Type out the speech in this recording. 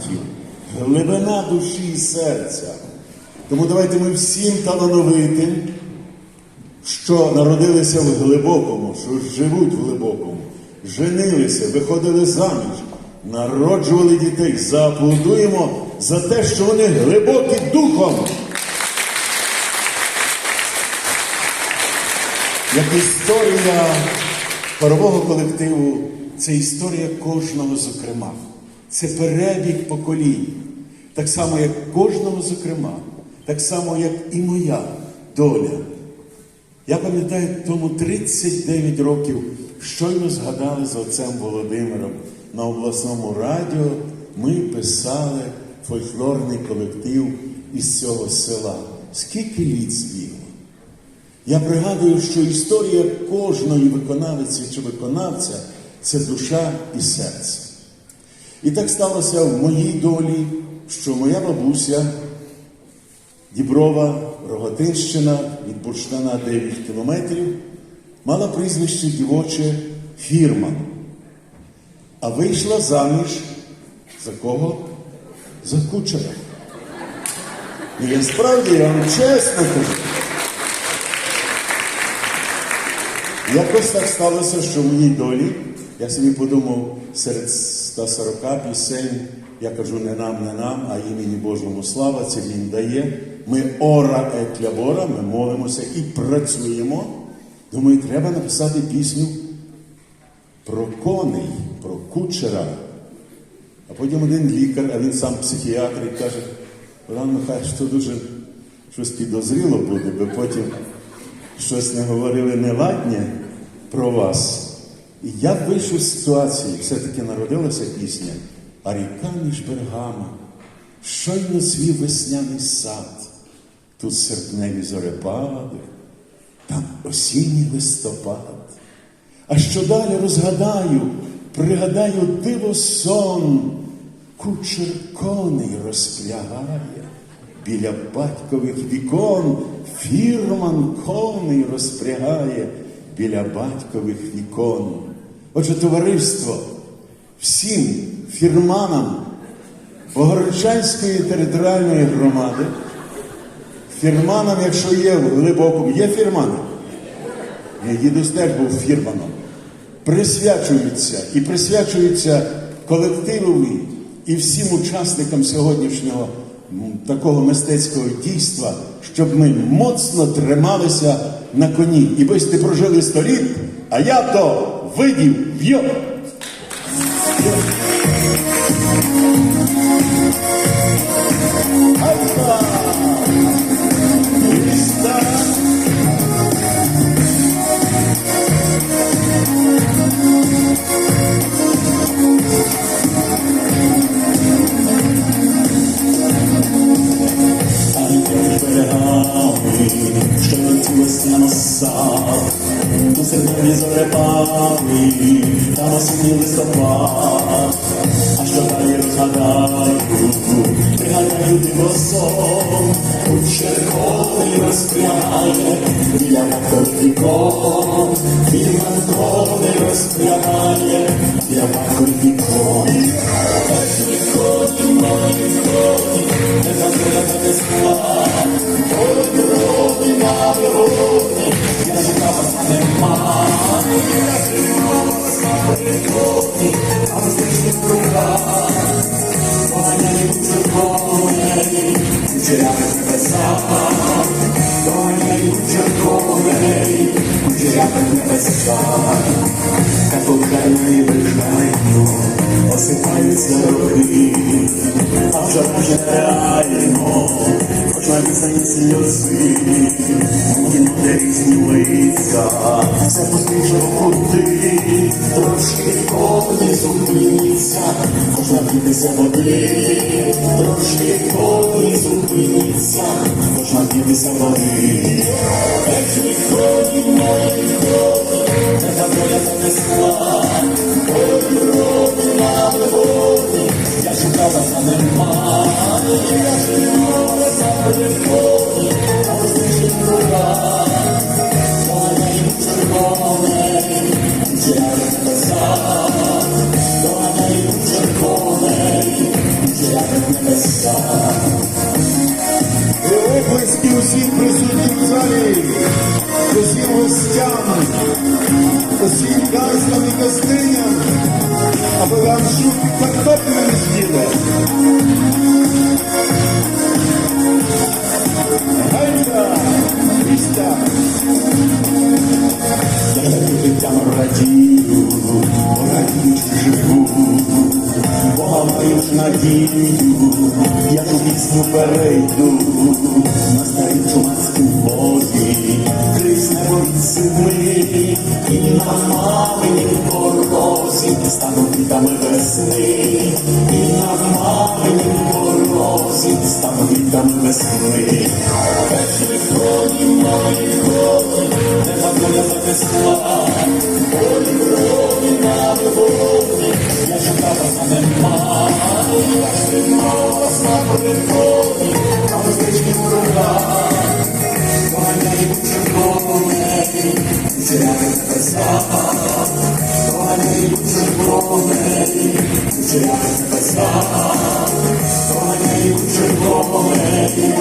талантів, глибина душі і серця. Тому давайте ми всім талановитим, що народилися в глибокому, що живуть в глибокому, женилися, виходили заміж, народжували дітей, зааплодуємо за те, що вони глибокі духом. Як історія хорового колективу, це історія кожного зокрема. Це перебіг поколінь. Так само, як кожного зокрема, так само, як і моя доля. Я пам'ятаю, тому 39 років щойно згадали з отцем Володимиром на обласному радіо. Ми писали фольклорний колектив із цього села. Скільки літ збігло? Я пригадую, що історія кожної виконавиці чи виконавця це душа і серце. І так сталося в моїй долі, що моя бабуся Діброва, Роготинщина від Бурштана 9 кілометрів, мала прізвище дівоче Фірман. А вийшла заміж за кого? За кучера. І я справді я вам чесно кажу. Якось так сталося, що в моїй долі, я собі подумав, серед 140 пісень, я кажу не нам, не нам, а імені Божому слава, це він дає. Ми ора labora, ми молимося і працюємо. Думаю, треба написати пісню про коней, про кучера. А потім один лікар, а він сам психіатр, і каже, Іван Михайлович, то дуже щось підозріло буде, бо потім щось не говорили неладнє про вас. І я вийшов з ситуації, все-таки народилася пісня, а ріка між берегами, щойно звів весняний сад, тут серпневі зорепади, там осінній листопад. А що далі розгадаю, пригадаю диво сон, кучер коней розпрягає. Біля батькових вікон фірман коней розпрягає біля батькових вікон. Отже, товариство всім фірманам Богородчанської територіальної громади, фірманам, якщо є в глибокому, є фірмани. Мій дідусь теж був фірманом. Присвячуються і присвячуються колективові і всім учасникам сьогоднішнього такого мистецького дійства, щоб ми моцно трималися на коні. І ви сте прожили сто літ, а я то видів в'йо. У серпні там осінні листопад, а що далі розгадаю, пригадаю дивосом, у червоний розпрягає, біля вікон, біля коней розпрягає, біля батькових поганяю червоний, кучерями небеса, поганяю червоний, кучерями небеса, капокальний безжально, осипаються роки, а вже вже реально, хоч на сльози, мені різні лиця, все поспішно куди, трошки коли зупиніться, можна битися води, зупиніться, можна битися води. Відході, мої відході, не та доля занесла, ой, роди на вигоді, я шукав вас, а нема, я живу небеса, оплески усім присутнім в залі, усім гостям, усім гостям і гостиням, аби вам шубки картоплю не з'їли. Гайда, міста! Я радію, радію живу, Маю надію, я ту пісню перейду, на старій чумацькій возі, крізь небо і зими, і на маминій порозі стануть вітами весни, і на маминій порозі стануть вітами весни. Перші коні мої коні, Нема доля занесла, Олі броні на вигоні, я чекала за нема, Червоне, червоне,